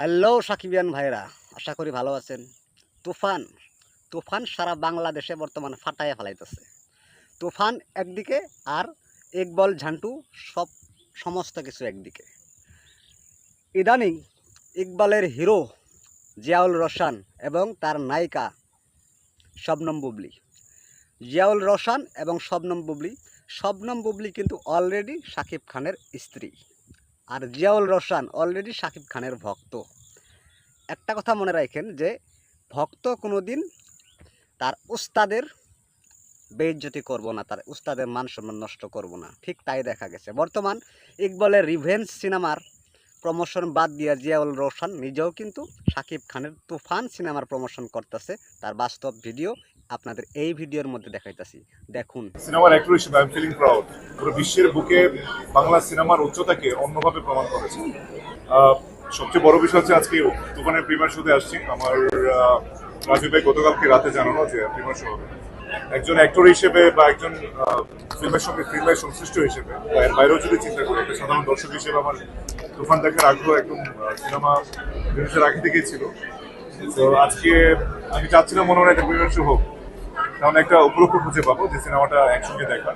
Hello সাকিবিয়ান ভাইরা আশা করি ভালো আছেন। তুফান তুফান সারা বাংলাদেশে বর্তমান ফাটাইয়া ফেলাইতেছে। তুফান একদিকে আর ইকবল ঝান্টু সব সমস্ত কিছু একদিকে। ইদানিং ইকবালের হিরো জিয়াউল রসান এবং তার নায়িকা শবনম বুবলি। জিয়াউল রসান এবং শবনম বুবলি শবনম বুবলি কিন্তু অলরেডি শাকিব খানের স্ত্রী। আর জিয়াউল রসান অলরেডি শাকিব খানের ভক্ত। একটা কথা মনে রাখেন যে, ভক্ত কোনো দিন তার উস্তাদের বেইজ্জতি করব না, তার উস্তাদের মান সম্মান নষ্ট করব না। ঠিক তাই দেখা গেছে। বর্তমান ইকবলের রিভেন্স সিনেমার প্রমোশন বাদ দিয়ে জিয়াউল রোশন নিজেও কিন্তু শাকিব খানের তুফান সিনেমার প্রমোশন করতেছে। তার বাস্তব ভিডিও আপনাদের এই ভিডিওর মধ্যে দেখাইতেছি। দেখুন। সিনেমার অ্যাক্টর হিসেবে আই ফিলিং প্রাউড পুরো বিশ্বের বুকে বাংলা সিনেমার উচ্চতাকে অন্যভাবে প্রমাণ করেছে। সবচেয়ে বড় বিষয় হচ্ছে আজকে তুফানের প্রিমিয়ার শোতে আসছি। আমার রাজীব ভাই গতকালকে রাতে জানানো যে প্রিমিয়ার শো একজন অ্যাক্টর হিসেবে বা একজন ফিল্মের সঙ্গে ফিল্মের সংশ্লিষ্ট হিসেবে বা এর বাইরেও যদি চিন্তা করি, একটা সাধারণ দর্শক হিসেবে আমার তুফান দেখার আগ্রহ একদম সিনেমা জিনিসের আগে থেকেই ছিল। তো আজকে আমি চাচ্ছিলাম মনে হয় একটা প্রিমিয়ার শো হোক। তাহলে একটা উপলক্ষ খুঁজে পাবো যে সিনেমাটা একসঙ্গে দেখা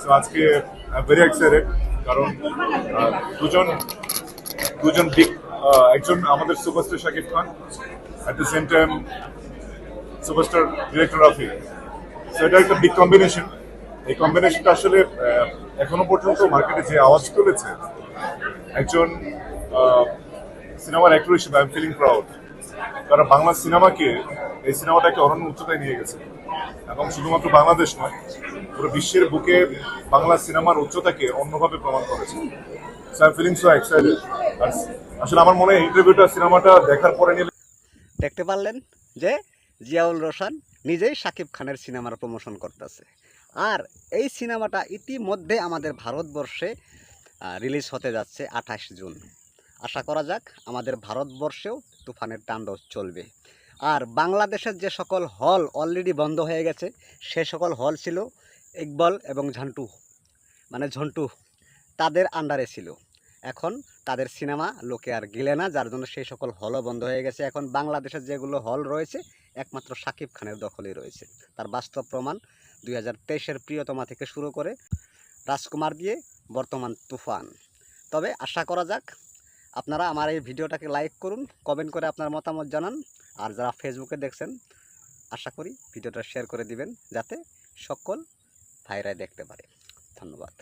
তো আজকে ভেরি এক্সাইটেড কারণ দুজন দুজন বিগ একজন আমাদের superstar Shakib Khan at the same time superstar director Rafi. So এটা একটা বিগ কম্বিনেশন এই কম্বিনেশনটা আসলে এখনও পর্যন্ত মার্কেটে যে আওয়াজ তুলেছে, একজন সিনেমার অ্যাক্টর হিসেবে আই এম ফিলিং প্রাউড কারণ বাংলা সিনেমাকে এই সিনেমাটা একটা অনন্য উচ্চতায় নিয়ে গেছে। এবং শুধুমাত্র বাংলাদেশ নয়, পুরো বিশ্বের বুকে বাংলা সিনেমার উচ্চতাকে অন্যভাবে প্রমাণ করেছে। So I feeling so excited আসলে আমার মনে হয় ইন্টারভিউটা সিনেমাটা দেখার পরে নিলে দেখতে পারলেন যে জিয়াউল রোশন নিজেই সাকিব খানের সিনেমার প্রমোশন করতেছে। আর এই সিনেমাটা ইতিমধ্যে আমাদের ভারতবর্ষে রিলিজ হতে যাচ্ছে আঠাশ জুন। আশা করা যাক আমাদের ভারতবর্ষেও তুফানের তাণ্ডব চলবে। আর বাংলাদেশের যে সকল হল অলরেডি বন্ধ হয়ে গেছে, সে সকল হল ছিল ইকবল এবং ঝান্টু মানে ঝন্টু, তাদের আন্ডারে ছিল। এখন তাদের সিনেমা লোকে আর গিলে না, যার জন্য সেই সকল হলও বন্ধ হয়ে গেছে। এখন বাংলাদেশের যেগুলো হল রয়েছে, একমাত্র শাকিব খানের দখলেই রয়েছে। তার বাস্তব প্রমাণ দুই হাজার তেইশের প্রিয়তমা থেকে শুরু করে রাজকুমার দিয়ে বর্তমান তুফান। তবে আশা করা যাক আপনারা আমার এই ভিডিওটাকে লাইক করুন কমেন্ট করে আপনার মতামত জানান। আর যারা ফেসবুকে দেখছেন, আশা করি ভিডিওটা শেয়ার করে দিবেন, যাতে সকল ভাইরাই দেখতে পারে। ধন্যবাদ।